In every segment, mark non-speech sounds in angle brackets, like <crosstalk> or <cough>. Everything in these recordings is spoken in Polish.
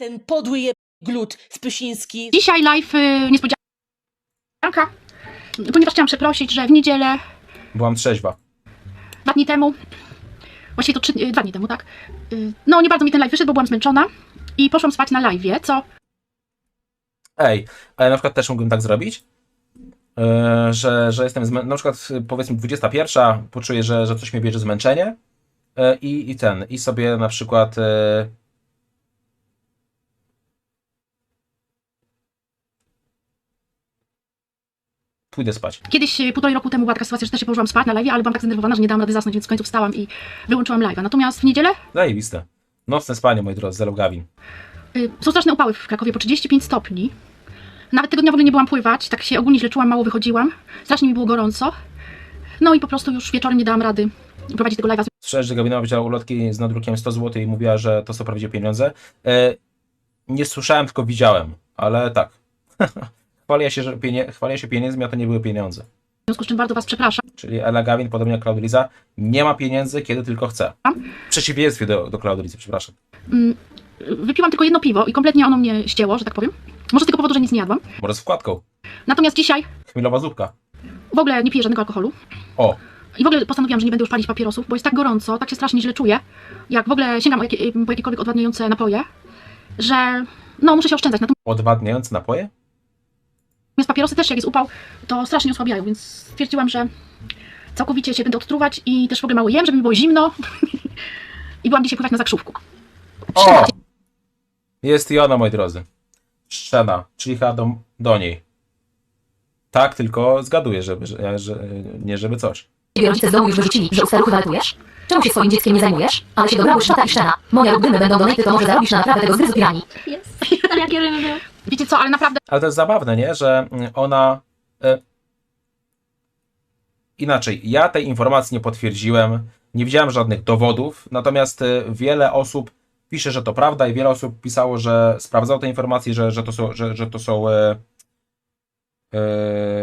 Ten podły je glut Spysiński. Dzisiaj live y, niespodzianka, ponieważ chciałam przeprosić, że w niedzielę, Byłam trzeźwa. dwa dni temu, właściwie to trzy, y, dwa dni temu, tak, y, no nie bardzo mi ten live wyszedł, bo byłam zmęczona i poszłam spać na live, co Ej, a ja na przykład też mógłbym tak zrobić, yy, że, że jestem, zmę... na przykład yy, powiedzmy 21, poczuję, że, że coś mnie bierze zmęczenie yy, i, i ten, i sobie na przykład pójdę spać. kiedyś y, półtorej roku temu była taka sytuacja, że też się położyłam spać na live, ale byłam tak zdenerwowana, że nie dałam rady zasnąć, więc w końcu wstałam i wyłączyłam live'a. Natomiast w niedzielę Zajebiste. Nocne spanie, moi drodzy, Zelo Gawin. y, są straszne upały w Krakowie, po 35 stopni. Nawet tego dnia w ogóle nie byłam pływać, tak się ogólnie źle czułam, mało wychodziłam, strasznie mi było gorąco. No i po prostu już wieczorem nie dałam rady prowadzić tego live'a. Słyszałeś, że Gabina wzięła ulotki z nadrukiem 100 zł i mówiła, że to są prawdziwe pieniądze. E, nie słyszałem, tylko widziałem, ale tak. <laughs> chwaliła, się, że pienie... chwaliła się pieniędzmi, a to nie były pieniądze. W związku z czym bardzo Was przepraszam. Czyli Ela Gawin, podobnie jak Claudia nie ma pieniędzy, kiedy tylko chce. W przeciwieństwie do, do Claudia przepraszam. Mm, Wypiłam tylko jedno piwo i kompletnie ono mnie ścięło, że tak powiem. Może z tego powodu, że nic nie jadłam. Może z wkładką. Natomiast dzisiaj Chmielowa zupka. w ogóle nie piję żadnego alkoholu. O, I w ogóle postanowiłam, że nie będę już palić papierosów, bo jest tak gorąco, tak się strasznie źle czuję, jak w ogóle sięgam o jakie, po jakiekolwiek odwadniające napoje, że no muszę się oszczędzać. odwadniające napoje? Natomiast papierosy też, jak jest upał, to strasznie osłabiają, więc stwierdziłam, że całkowicie się będę odtruwać i też w ogóle mało jem, żeby mi było zimno. <laughs> I byłam dzisiaj pływać na zakrzówku. O! Jest i ona, moi drodzy. Szczena, czyli chyba do, do niej. Tak, tylko zgaduję, żeby, że, że, nie żeby coś. Ciebie rodzice z domu już wyrzucili, że u staruchy waletujesz? Czemu się swoim dzieckiem nie zajmujesz? Ale się dobrały szata i szczena. Moja lub dymy będą donaty, to może zarobisz na naprawę tego zgryzu piranii. Jest. Jakie? Wiecie co, ale naprawdę Ale to jest zabawne, nie? Że mm, ona. E, inaczej, ja tej informacji nie potwierdziłem, nie widziałem żadnych dowodów, natomiast e, wiele osób pisze, że to prawda, i wiele osób pisało, że sprawdzało te informacje, że, że to są, że, że to są, e,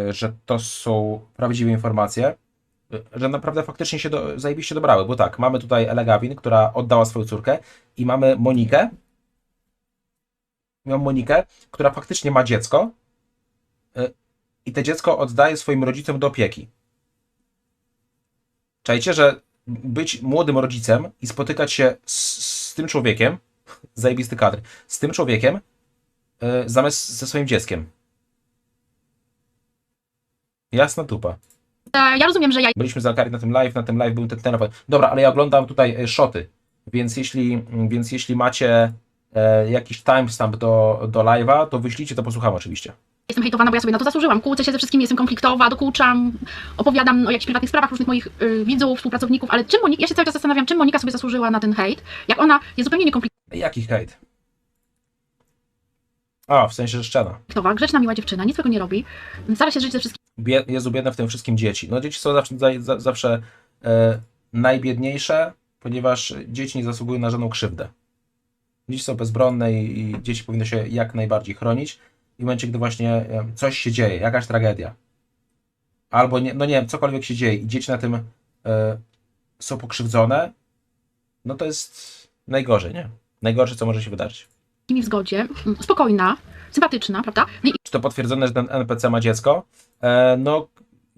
że to są prawdziwe informacje. Że naprawdę faktycznie się do, zajebiście dobrały, bo tak, mamy tutaj Ele Gawin, która oddała swoją córkę, i mamy Monikę, mamy Monikę, która faktycznie ma dziecko y, i to dziecko oddaje swoim rodzicom do opieki. Czajcie, że być młodym rodzicem i spotykać się z, z tym człowiekiem, <laughs> zajebisty kadr, z tym człowiekiem y, zamiast ze swoim dzieckiem. Jasna tupa. e, ja rozumiem, że ja Byliśmy z Alkari na tym live, na tym live był ten ten Dobra, ale ja oglądam tutaj e, szoty, więc jeśli, więc jeśli macie jakiś timestamp do, do live'a, to wyślijcie, to posłucham oczywiście. jestem hejtowana, bo ja sobie na to zasłużyłam. Kłócę się ze wszystkimi, jestem konfliktowa, dokuczam, opowiadam o jakichś prywatnych sprawach różnych moich y, widzów, współpracowników, ale czym Monika, ja się cały czas zastanawiam, czym Monika sobie zasłużyła na ten hejt, jak ona jest zupełnie niekonfliktowa, Jaki hejt? A, w sensie, szczena. grzeczna, miła dziewczyna, nic złego nie robi, stara się żyć ze wszystkimi Bie, Jezu, biedne w tym wszystkim dzieci. No dzieci są zawsze, za, za, zawsze e, najbiedniejsze, ponieważ dzieci nie zasługują na żadną krzywdę. Dzieci są bezbronne i, i dzieci powinno się jak najbardziej chronić. I w momencie, gdy właśnie e, coś się dzieje, jakaś tragedia, albo nie, no nie wiem, cokolwiek się dzieje i dzieci na tym e, są pokrzywdzone, no to jest najgorzej, nie? Najgorsze, co może się wydarzyć. w zgodzie, spokojna, sympatyczna, prawda? I czy to potwierdzone, że ten NPC ma dziecko? E, no,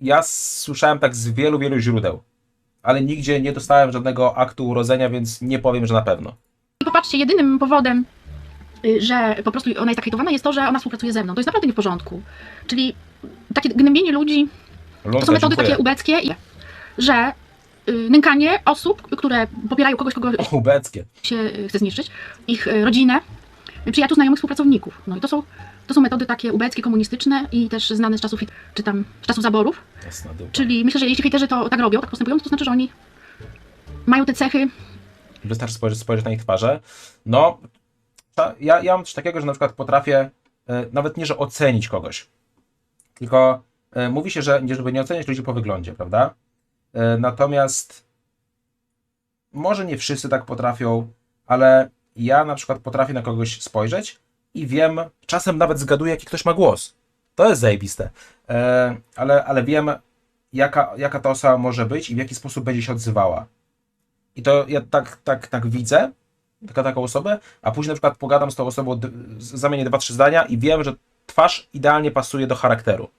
ja słyszałem tak z wielu, wielu źródeł, ale nigdzie nie dostałem żadnego aktu urodzenia, więc nie powiem, że na pewno. I popatrzcie, jedynym powodem, y, że po prostu ona jest tak hejtowana, jest to, że ona współpracuje ze mną. To jest naprawdę nie w porządku. Czyli takie gnębienie ludzi, to są metody dziękuję. takie ubeckie, że y, nękanie osób, które popierają kogoś, kogo Ubeckie. się y, chce zniszczyć, ich rodzinę, przyjaciół, znajomych, współpracowników. No i to są, to są metody takie ubeckie, komunistyczne i też znane z czasów, czy tam z czasów zaborów. Czyli myślę, że jeśli hejterzy to tak robią, tak postępują, to znaczy, że oni mają te cechy Wystarczy spojrzeć, spojrzeć na ich twarze. No, ja, ja mam coś takiego, że na przykład potrafię e, nawet nie, że ocenić kogoś, tylko e, mówi się, że żeby nie oceniać ludzi po wyglądzie, prawda? E, natomiast może nie wszyscy tak potrafią, ale ja na przykład potrafię na kogoś spojrzeć i wiem, czasem nawet zgaduję, jaki ktoś ma głos. To jest zajebiste. Ale, ale wiem, jaka, jaka ta osoba może być i w jaki sposób będzie się odzywała. I to ja tak, tak, tak widzę taka, taką osobę, a później na przykład pogadam z tą osobą, zamienię dwa, trzy zdania i wiem, że twarz idealnie pasuje do charakteru.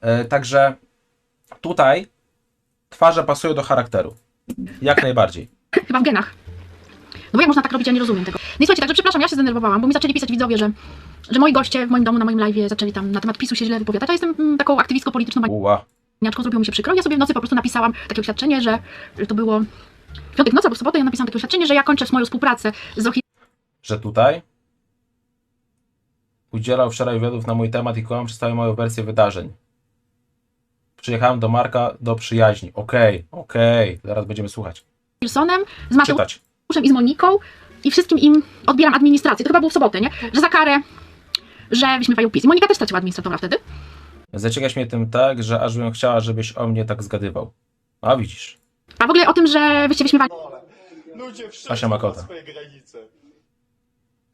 E, Także tutaj twarze pasują do charakteru. Jak najbardziej. Chyba w genach. No bo jak można tak robić, ja nie rozumiem tego. No i słuchajcie, także przepraszam, ja się zdenerwowałam, bo mi zaczęli pisać widzowie, że, że moi goście w moim domu, na moim live zaczęli tam na temat PiSu się źle wypowiadać, a jestem mm, taką aktywistką polityczną, Uła. zrobiło mi się przykro. Ja sobie w nocy po prostu napisałam takie oświadczenie, że, że to było w piątek nocy albo w sobotę, ja napisałam takie oświadczenie, że ja kończę moją współpracę z Że tutaj udzielał wczoraj wywiadów na mój temat i kłamał przedstawił moją wersję wydarzeń. Przyjechałem do Marka do przyjaźni. Okej, okej. Zaraz będziemy słuchać. Wilsonem, z Mateuszem Czytać. i z Moniką i wszystkim im odbieram administrację. To chyba było w sobotę, nie? Że za karę, że wyśmiewają PiS. I Monika też straciła administratora wtedy. Zaciekaś mnie tym tak, że aż bym chciała, żebyś o mnie tak zgadywał. A widzisz. A w ogóle o tym, że wyście wyśmiewali Ludzie wszyscy Asia Makota. ma swoje granice.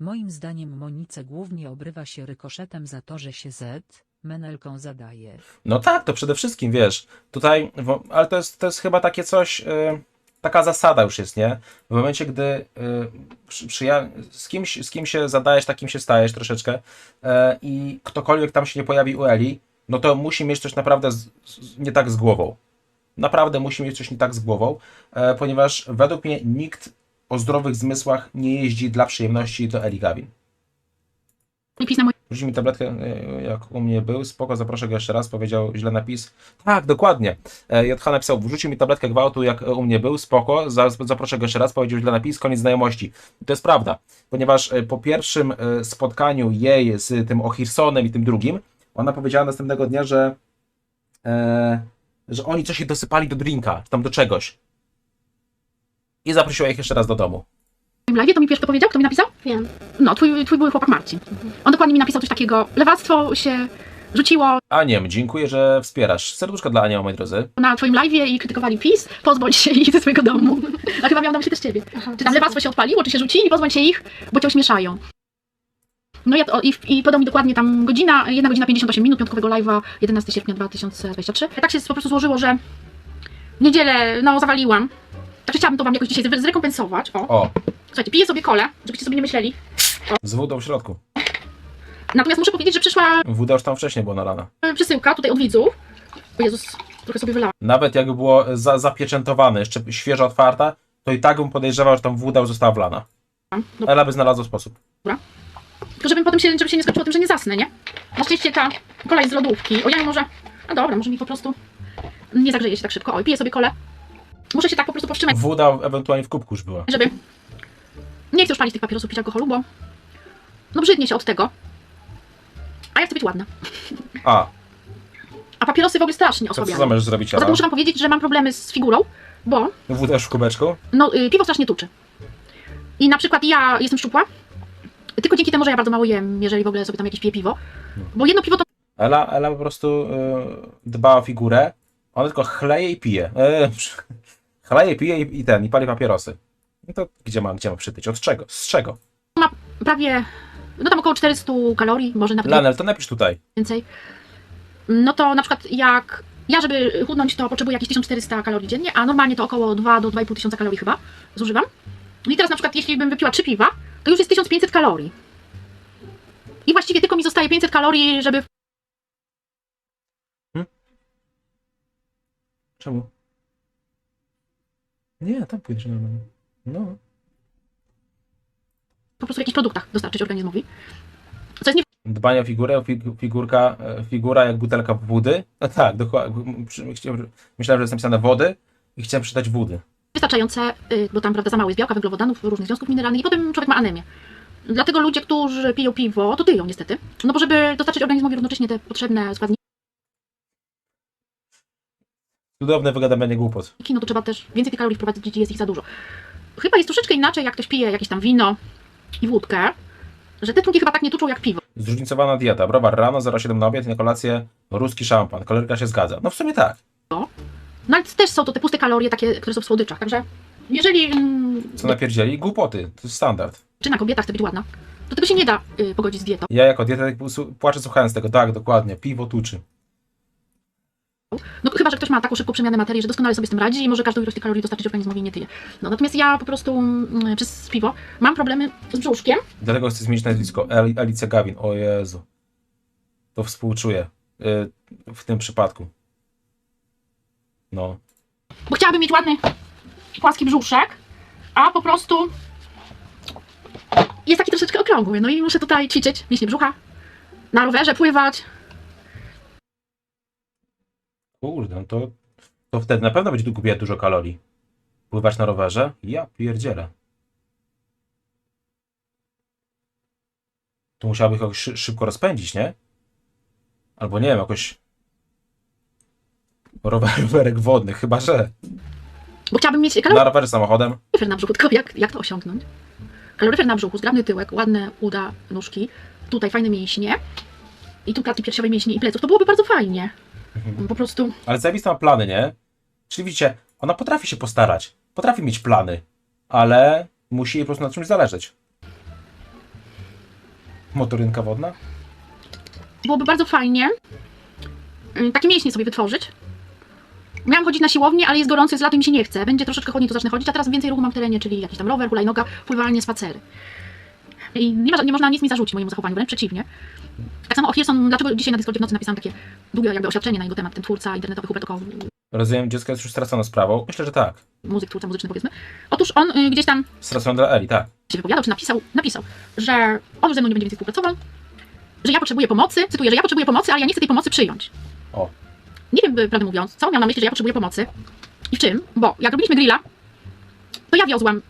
Moim zdaniem Monice głównie obrywa się rykoszetem za to, że się Z menelką zadaje. No tak, to przede wszystkim, wiesz, tutaj, wo- ale to jest, to jest chyba takie coś, y, taka zasada już jest, nie? W momencie, gdy y, przy, przyja- z, kimś, z kim się zadajesz, takim się stajesz troszeczkę e, i ktokolwiek tam się nie pojawi u Eli, no to musi mieć coś naprawdę z, z, nie tak z głową. Naprawdę musi mieć coś nie tak z głową, e, ponieważ według mnie nikt o zdrowych zmysłach nie jeździ dla przyjemności do Eli Gavin. Rzuci mi tabletkę, e, jak u mnie był, spoko, zaproszę go jeszcze raz, powiedział źle napis. Tak, dokładnie. E, JH napisał, wrzucił mi tabletkę gwałtu, jak u mnie był, spoko, za, zaproszę go jeszcze raz, powiedział źle napis, koniec znajomości. I to jest prawda, ponieważ po pierwszym spotkaniu jej z tym Ohirsonem i tym drugim, ona powiedziała następnego dnia, że, e, że oni coś się dosypali do drinka, tam do czegoś. I zaprosiła ich jeszcze raz do domu. live, to mi pierwszy powiedział, kto mi napisał? Wiem. No, twój, twój były chłopak Marcin. On dokładnie mi napisał coś takiego, lewactwo się rzuciło Aniem, dziękuję, że wspierasz. Serduszko dla Ania, moi drodzy. na twoim live i krytykowali PiS, pozbądź się ich ze swojego domu. <laughs> A chyba miał na myśli też ciebie. Aha, Czy tam lewactwo się odpaliło, czy się rzucili, pozbądź się ich, bo cię ośmieszają. No ja to, i, i podał mi dokładnie tam godzina, 1 godzina 58 minut piątkowego live'a 11 sierpnia 2023. Tak się po prostu złożyło, że w niedzielę, no zawaliłam. Także chciałabym to wam jakoś dzisiaj zre- zrekompensować. O, O, słuchajcie, piję sobie kolę, żebyście sobie nie myśleli. z wodą w środku. Natomiast muszę powiedzieć, że przyszła Woda już tam wcześniej była nalana. e, przesyłka tutaj od widzów. O Jezus, trochę sobie wylałam. Nawet jakby było za, zapieczętowane, jeszcze świeżo otwarta, to i tak bym podejrzewał, że tam woda już została wlana. No, Ela by znalazła sposób. Tylko żebym potem się, żeby się nie skończyło tym, że nie zasnę, nie? Na szczęście ta kola jest z lodówki. O ja może. No dobra, może mi po prostu nie zagrzeje się tak szybko. Oj, piję sobie kolę. Muszę się tak po prostu powstrzymać, Woda ewentualnie w kubku już była. żeby. Nie chcę już palić tych papierosów, pić alkoholu, bo. No brzydnie się od tego. A ja chcę być ładna. A, A papierosy w ogóle strasznie to co osłabiają. zamierzasz zrobić, Poza tym muszę wam powiedzieć, że mam problemy z figurą, bo Woda już w kubeczku? no, y, piwo strasznie tuczy. I na przykład ja jestem szczupła, tylko dzięki temu, że ja bardzo mało jem, jeżeli w ogóle sobie tam jakieś piję piwo. Bo jedno piwo to Ela, Ela po prostu y, dba o figurę, ona tylko chleje i pije. E, <laughs> chleje, pije i, i ten, i pali papierosy. No to gdzie ma, gdzie ma przytyć? Od czego? Z czego? ma prawie, no tam około 400 kalorii, może nawet Lanel, to napisz tutaj. więcej. No to na przykład jak ja, żeby chudnąć, to potrzebuję jakieś 1400 kalorii dziennie, a normalnie to około 2 do 2,5 tysiąca kalorii chyba zużywam. No i teraz na przykład jeśli bym wypiła 3 piwa, to już jest 1500 kalorii. I właściwie tylko mi zostaje 500 kalorii, żeby Czemu? Nie, tam pójdziesz normalnie. No. po prostu w jakichś produktach dostarczyć organizmowi. Co jest nie Dbanie o figurę, fig- figurka, e, figura jak butelka wody. No tak, dokładnie. Myślałem, że jest napisane wody i chciałem przeczytać wody. Wystarczające, y, bo tam prawda za mało jest białka, węglowodanów, różnych związków mineralnych i potem człowiek ma anemię. Dlatego ludzie, którzy piją piwo, to tyją niestety. No bo żeby dostarczyć organizmowi równocześnie te potrzebne składniki, Cudowne wygadawanie głupot. no to trzeba też więcej tych kalorii wprowadzić, jeśli jest ich za dużo. Chyba jest troszeczkę inaczej, jak ktoś pije jakieś tam wino i wódkę, że te trunki chyba tak nie tuczą jak piwo. Zróżnicowana dieta. Browar rano, 0,7 na obiad i na kolację ruski szampan. Kaloryka się zgadza. No w sumie tak. No ale też są to te puste kalorie, takie, które są w słodyczach, także jeżeli mm, Co napierdzieli? Głupoty. To jest standard. dziewczyna, kobieta chce być ładna, to tego się nie da y, pogodzić z dietą. Ja jako dietetyk su- płaczę słuchając tego. Tak, dokładnie. Piwo tuczy. No chyba, że ktoś ma taką szybką przemianę materii, że doskonale sobie z tym radzi i może każdą ilość tych kalorii dostarczyć organizmowi nie tyje. No natomiast ja po prostu mm, przez piwo mam problemy z brzuszkiem, Dlatego chcę zmienić nazwisko. El- Alicja Gawin. O Jezu. To współczuję. y, W tym przypadku. No. bo chciałabym mieć ładny, płaski brzuszek, a po prostu jest taki troszeczkę okrągły. No i muszę tutaj ćwiczyć mięśnie brzucha, na rowerze pływać. Kurde, no to, to wtedy na pewno będzie tu dużo kalorii. Pływać na rowerze? Ja pierdzielę. To musiałaby szy- szybko rozpędzić, nie? Albo nie wiem, jakoś... Rower, <laughs> rowerek wodny, chyba że. Bo chciałabym mieć Na kaloryfer rowerze samochodem. na brzuchu, tylko jak, jak to osiągnąć? Kaloryfer na brzuchu, zgrabny tyłek, ładne uda, nóżki, tutaj fajne mięśnie i tu klatki piersiowej mięśnie i pleców. To byłoby bardzo fajnie. Po prostu Ale zajebista ma plany, nie? Czyli widzicie, ona potrafi się postarać. Potrafi mieć plany. Ale musi jej po prostu na czymś zależeć. Motorynka wodna? byłoby bardzo fajnie y, takie mięśnie sobie wytworzyć. Miałam chodzić na siłownię, ale jest gorąco, jest lato i mi się nie chce. Będzie troszeczkę chłodniej, to zacznę chodzić, a teraz więcej ruchu mam w terenie, czyli jakiś tam rower, hulajnoga, pływanie, spacery. I nie, ma, nie można nic mi zarzucić mojemu zachowaniu, wręcz przeciwnie. Tak samo o Hilson, dlaczego dzisiaj na Discordzie w nocy napisałam takie długie jakby oświadczenie na jego temat, ten twórca internetowy Hubert Okoł, Rozumiem, dziecko jest już stracone sprawą. Myślę, że tak. muzyk, twórca muzyczny powiedzmy. Otóż on y, gdzieś tam Stracone dla Eli, tak. się wypowiadał, czy napisał, napisał, że on już ze mną nie będzie więcej współpracował, że ja potrzebuję pomocy, cytuję, że ja potrzebuję pomocy, ale ja nie chcę tej pomocy przyjąć. O. Nie wiem, prawdę mówiąc, co on miał na myśli, że ja potrzebuję pomocy i w czym, bo jak robiliśmy grilla, to ja wiozłam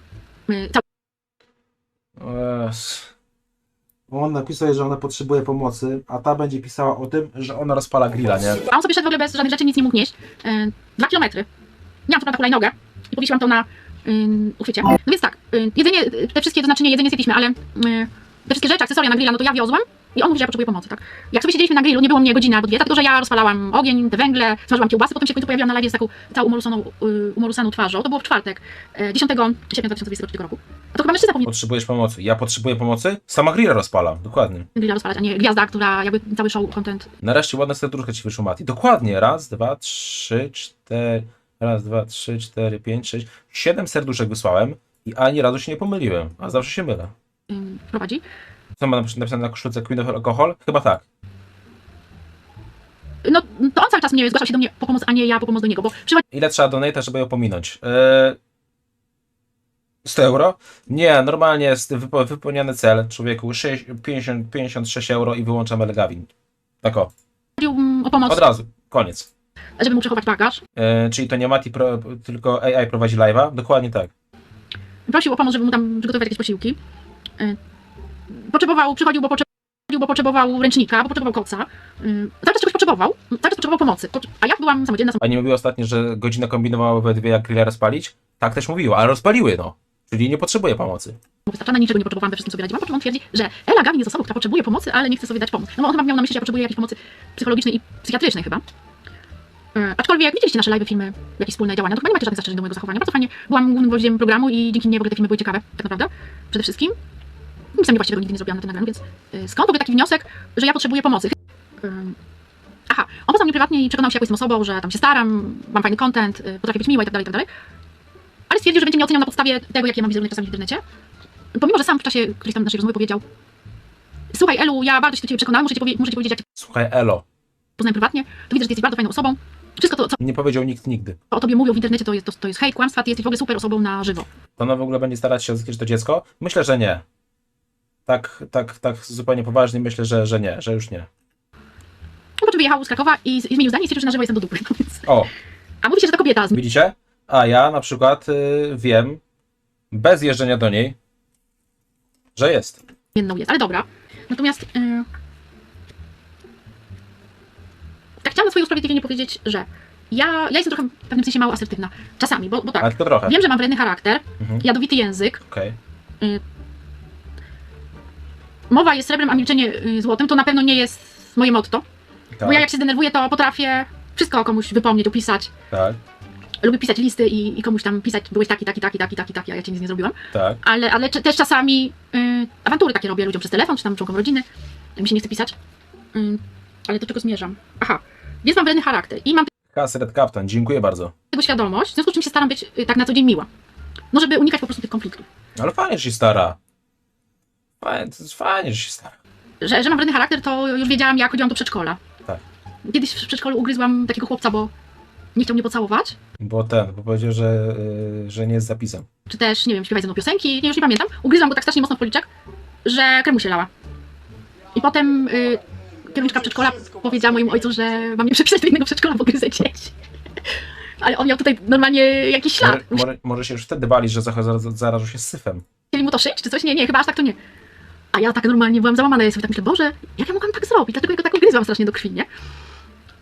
y, cały On napisał, że ona potrzebuje pomocy, a ta będzie pisała o tym, że ona rozpala grilla, nie? A on sobie szedł w ogóle bez żadnych rzeczy, nic nie mógł nieść. Yy, dwa kilometry. Miałam co prawda hulajnogę i powiesiłam to na yy, uchwycie. No więc tak, yy, jedzenie, yy, te wszystkie, to znaczy nie jedzenie zjedliśmy, ale yy, te wszystkie rzeczy, akcesoria na grilla, no to ja wiozłam i on mówi, że ja potrzebuję pomocy, tak? Jak sobie siedzieliśmy na grillu, nie było mnie godziny albo dwie, dlatego że ja rozpalałam ogień, te węgle, smażyłam kiełbasy, potem się w końcu pojawiłam na live z taką całą umoruszoną, yy, umorusaną twarzą. To było w czwartek, yy, 10 sierpnia 2023 roku. A to chyba mężczyzna powinien Potrzebujesz pomocy. Ja potrzebuję pomocy? Sama grilla rozpalam, dokładnie. grilla rozpalać, a nie gwiazda, która jakby cały show content Nareszcie ładna serduszka ci wyszło, Mati. Dokładnie. Raz, dwa, trzy, cztery. Raz, dwa, trzy, cztery, pięć, sześć. Siedem serduszek wysłałem i ani razu się nie pomyliłem. A zawsze się mylę. prowadzi. Co ma napisane na koszulce Queen of Alcohol? Chyba tak. No to on cały czas mnie zgłaszał się do mnie po pomoc, a nie ja po pomoc do niego, bo przychodzi Ile trzeba donata, żeby ją pominąć? Eee, 100 euro? Nie, normalnie jest wypo, wypełniony cel człowieku 6, 50, 56 euro i wyłączamy Legawin. Tak o, mm, o pomoc, od razu, koniec. żeby mu przechować bagaż. Eee, czyli to nie Mati, pro, tylko AI prowadzi live'a? Dokładnie tak. Prosił o pomoc, żeby mu tam przygotować jakieś posiłki. Y, Potrzebował, przychodził, bo potrzebował, bo potrzebował ręcznika, bo potrzebował koca. Y, Cały czas czegoś potrzebował, cały czas potrzebował pomocy. A ja byłam samodzielna, Pani mówiła ostatnio, że godzina kombinowała we dwie, jak grilla rozpalić? Tak też mówiła, ale rozpaliły, no. Czyli nie potrzebuje pomocy. samowystarczalna, niczego nie potrzebowałam, we wszystkim sobie radziłam. Po czym on twierdzi, że Ela Gawin jest osobą, która potrzebuje pomocy, ale nie chce sobie dać pomóc. No bo on chyba miał na myśli, że ja potrzebuję jakiejś pomocy psychologicznej i psychiatrycznej chyba. Y, Aczkolwiek widzieliście nasze live, filmy, jakieś wspólne działania, to chyba nie macie żadnych zastrzeżeń do mojego zachowania. Bardzo fajnie, byłam głównym gwoździem programu i dzięki mnie w ogóle te filmy były ciekawe, tak naprawdę, przede wszystkim. Nic sam właściwie nigdy nie zrobiłam na tym nagraniu, więc y, skąd w ogóle taki wniosek, że ja potrzebuję pomocy? Ym, Aha, on poznał mnie prywatnie i przekonał się, jaką jestem osobą, że tam się staram, mam fajny content, y, potrafię być miła i tak tak dalej. Ale stwierdził, że będzie mnie oceniał na podstawie tego, jakie mam wizerunek czasami w internecie. Pomimo, że sam w czasie którejś tam naszej rozmowy powiedział Słuchaj, Elu, ja bardzo się do ciebie przekonałem, muszę ci, powie- muszę ci powiedzieć, jak cię Słuchaj, Elo, poznałem prywatnie, to widzę, że ty jesteś bardzo fajną osobą. Wszystko to, co nie powiedział nikt nigdy. o tobie mówią w internecie, to jest, to, to jest hejt, kłamstwa, ty jesteś w ogóle super osobą na żywo. To ona w ogóle będzie starać się odzyskać to dziecko? Myślę, że nie. Tak, tak, tak zupełnie poważnie myślę, że, że nie, że już nie. Po czym wyjechał z Krakowa i, i zmienił zdanie i stwierdził, że na żywo jestem do dupy. No <laughs> więc... O, A mówi się, że to kobieta z widzicie? A ja na przykład y, wiem, bez jeżdżenia do niej, że jest. zmienną jest, ale dobra. Natomiast yy... tak chciałam na swoje usprawiedliwienie powiedzieć, że ja, ja jestem trochę w pewnym sensie mało asertywna. Czasami, bo, bo tak. Ale tylko trochę. Wiem, że mam wredny charakter, Mhm. jadowity język, Okej. Mowa jest srebrem, a milczenie y, złotem, to na pewno nie jest moje motto. Tak, Bo ja jak się denerwuję, to potrafię wszystko komuś wypomnieć, opisać. tak, Lubię pisać listy i, i komuś tam pisać, byłeś taki, taki, taki, taki, taki, taki, a ja cię nic nie zrobiłam. tak. Ale, ale cze- też czasami y, awantury takie robię ludziom przez telefon, czy tam członkom rodziny. Mi się nie chce pisać. Y, ale do czego zmierzam? Aha, więc mam wredny charakter i mam Has Red Captain, dziękuję bardzo. tego świadomość, w związku z czym się staram być y, tak na co dzień miła. No, żeby unikać po prostu tych konfliktów. Ale fajnie, że się stara. Fajnie, to jest fajnie, że się stara. Że, że mam wredny charakter, to już wiedziałam, jak chodziłam do przedszkola. Tak. Kiedyś w przedszkolu ugryzłam takiego chłopca, bo nie chciał mnie pocałować, Bo ten, bo powiedział, że, y, że nie jest zapisem. czy też, nie wiem, śpiewać ze mną piosenki, nie, już nie pamiętam. Ugryzłam go tak strasznie mocno w policzek, że krew mu się lała. I potem y, kierowniczka przedszkola powiedziała mojemu ojcu, że mam mnie przepisać do innego przedszkola, bo gryzę dzieci. <laughs> Ale on miał tutaj normalnie jakiś ślad. Może, może, może się już wtedy bali, że za- za- zarażą się syfem. Chcieli mu to szyć, czy coś? Nie, nie, chyba aż tak to nie. A ja tak normalnie byłam załamana, ja sobie tak myślę, Boże, jak ja mogłam tak zrobić? Dlaczego ja go tak ugryzłam strasznie do krwi, nie?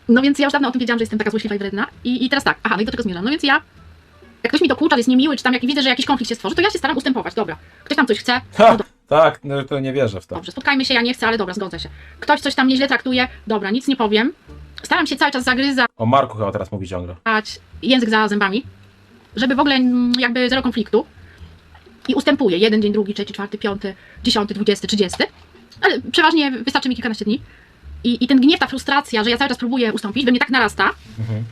No więc ja już dawno o tym wiedziałam, że jestem taka złośliwa i wredna. I, I teraz tak, aha, no i do czego zmierzam? No więc ja, jak ktoś mi dokucza, jest niemiły, czy tam jak widzę, że jakiś konflikt się stworzy, to ja się staram ustępować, dobra. Ktoś tam coś chce, Ha, no tak, no, to nie wierzę w to. dobrze, spotkajmy się, ja nie chcę, ale dobra, zgodzę się. Ktoś coś tam nieźle traktuje, dobra, nic nie powiem. Staram się cały czas zagryzać O Marku chyba teraz mówi ciągle. język za zębami, żeby w ogóle mm, jakby zero konfliktu. I ustępuję jeden dzień, drugi, trzeci, czwarty, piąty, dziesiąty, dwudziesty, trzydziesty. Ale przeważnie wystarczy mi kilkanaście dni. I, I ten gniew, ta frustracja, że ja cały czas próbuję ustąpić, we mnie tak narasta. Mhm.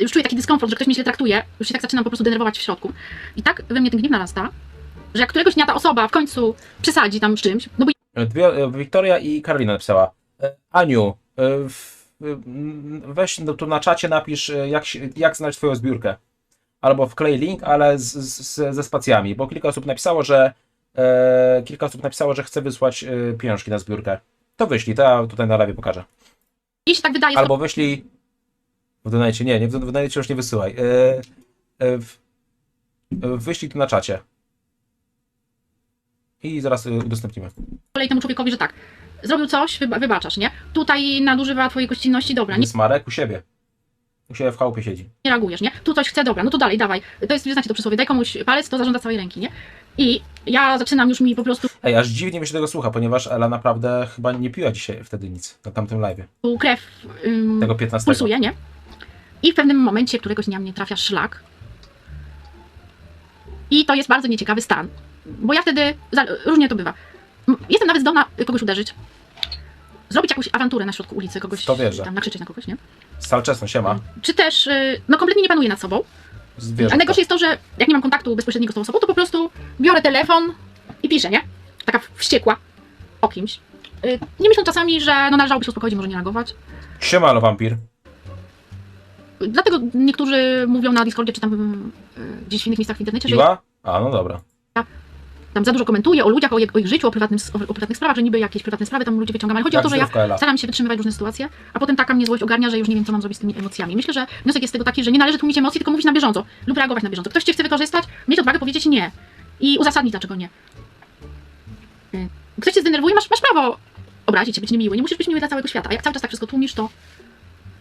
Już czuję taki dyskomfort, że ktoś mnie źle traktuje. Już się tak zaczynam po prostu denerwować w środku. I tak we mnie ten gniew narasta, że jak któregoś dnia ta osoba w końcu przesadzi tam z czymś, no bo Dwie, e, Wiktoria i Karolina napisała. E, Aniu, e, w, e, weź no, tu na czacie napisz, e, jak, się- jak znaleźć twoją zbiórkę. Albo wklej link, ale z, z, ze spacjami, bo kilka osób napisało, że e, kilka osób napisało, że chce wysłać e, pieniążki na zbiórkę. To wyślij, to ja tutaj na lewie pokażę. i się tak wydaje, Albo wyślij w donajcie, nie, nie w donajcie już nie wysyłaj. E, e, w, e, wyślij tu na czacie. I zaraz e, udostępnimy. z kolei temu człowiekowi, że tak, zrobił coś, wyba wybaczasz, nie? Tutaj nadużywa twojej gościnności, dobra, nie Jest Marek u siebie. U siebie w chałupie siedzi. nie reagujesz, nie? Tu coś chce, dobra, no to dalej, dawaj. To jest, znacie to przysłowie, daj komuś palec, to zażąda całej ręki, nie? I ja zaczynam już mi po prostu Ej, aż dziwnie mi się tego słucha, ponieważ Ela naprawdę chyba nie piła dzisiaj wtedy nic na tamtym live. krew ym, Tego 15. pulsuje, nie? I w pewnym momencie któregoś dnia mnie trafia szlak. I to jest bardzo nieciekawy stan. Bo ja wtedy, za- różnie to bywa. M- Jestem nawet zdolna kogoś uderzyć. Zrobić jakąś awanturę na środku ulicy, kogoś To wierzę. tam nakrzyczeć na kogoś, nie? Salczesno, siema. Czy też, y, no kompletnie nie panuję nad sobą. Zwierzę. A najgorsze jest to, że jak nie mam kontaktu bezpośredniego z tą osobą, to po prostu biorę telefon i piszę, nie? Taka wściekła o kimś. Y, Nie myśląc czasami, że no należałoby się uspokoić, może nie reagować. Siema, Alo Vampir. Y, Dlatego niektórzy mówią na Discordzie, czy tam y, gdzieś w innych miejscach w internecie, że Piła? A, no dobra. Tam za dużo komentuję o ludziach, o, ich- o ich życiu, o, prywatnym, o, o prywatnych sprawach, że niby jakieś prywatne sprawy tam ludzie wyciągam. Ale chodzi o to, że ja staram się wytrzymywać różne sytuacje, a potem taka mnie złość ogarnia, że już nie wiem, co mam zrobić z tymi emocjami. Myślę, że wniosek jest z tego taki, że nie należy tłumić emocji, tylko mówić na bieżąco lub reagować na bieżąco. Ktoś cię chce wykorzystać, mieć odwagę powiedzieć nie i uzasadnić, dlaczego nie. Y, Ktoś cię zdenerwuje, masz, masz prawo obrazić się, być niemiły. Nie musisz być miły dla całego świata. A jak cały czas tak wszystko tłumisz, to,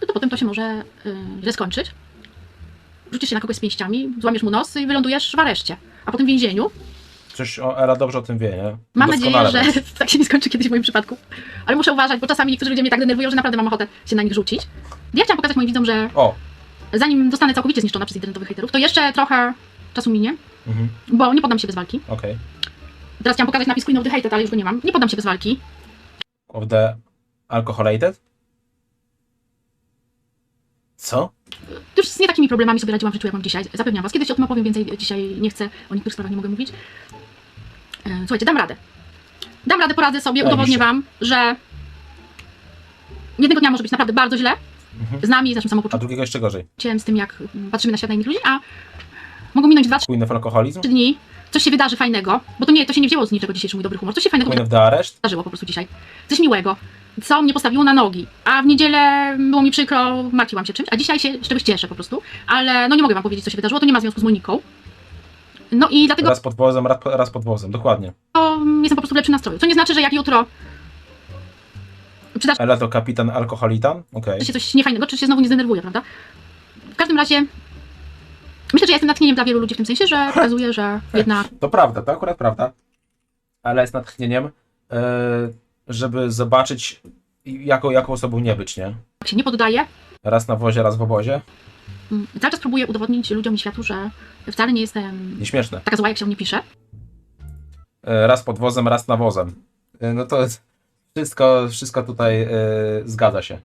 no to potem to się może y, źle skończyć. Rzucisz się na kogoś z pięściami, złamiesz mu nos i wylądujesz w areszcie. A potem w więzieniu. Coś o Ela dobrze o tym wie, nie? Mam nadzieję, że <laughs> tak się nie skończy kiedyś w moim przypadku. Ale muszę uważać, bo czasami niektórzy ludzie mnie tak denerwują, że naprawdę mam ochotę się na nich rzucić. Ja chciałam pokazać moim widzom, że O, zanim zostanę całkowicie zniszczona przez internetowych hejterów, to jeszcze trochę czasu minie, mhm, bo nie poddam się bez walki. okej. Teraz chciałam pokazać napis Queen of the Hated, ale już go nie mam. Nie poddam się bez walki. Of the alcoholated? Co? Już z nie takimi problemami sobie radziłam w życiu, jak mam dzisiaj. Zapewniam was. Kiedyś o tym opowiem więcej. Dzisiaj nie chcę, o niektórych sprawach nie mogę mówić. E, Słuchajcie, dam radę. Dam radę, poradzę sobie, udowodnię wam, że jednego dnia może być naprawdę bardzo źle. Mhm. Z nami, z naszym A samopoczuciem. drugiego jeszcze gorzej. z tym, jak patrzymy na świat na innych ludzi, a mogą minąć 2-3 Queen of alkoholizm? dni, coś się wydarzy fajnego, bo to nie, to się nie wzięło z niczego dzisiejszy mój dobry humor, coś się fajnego of the arrest? wydarzyło po prostu dzisiaj. Coś miłego, co mnie postawiło na nogi, a w niedzielę było mi przykro, martwiłam się czymś, a dzisiaj się z czegoś cieszę po prostu, ale no nie mogę wam powiedzieć, co się wydarzyło, to nie ma związku z Moniką. No i dlatego Raz pod wozem, raz, raz pod wozem, dokładnie. jestem po prostu w lepszym nastroju, co nie znaczy, że jak jutro przydarzy Ela to kapitan alkoholitan? Okej. się coś niefajnego, czy się znowu nie zdenerwuję, prawda? W każdym razie myślę, że ja jestem natchnieniem dla wielu ludzi w tym sensie, że <laughs> pokazuję, że jednak To prawda, to akurat prawda. Ale jest natchnieniem, e, żeby zobaczyć, jaką, jaką osobą nie być, nie? się nie poddaję, Raz na wozie, raz w obozie. Mm, Cały czas próbuję udowodnić ludziom i światu, że wcale nie jestem Nieśmieszne. taka zła, jak się o mnie pisze. E, raz pod wozem, raz na wozem. E, No to jest, wszystko, wszystko tutaj e, zgadza się.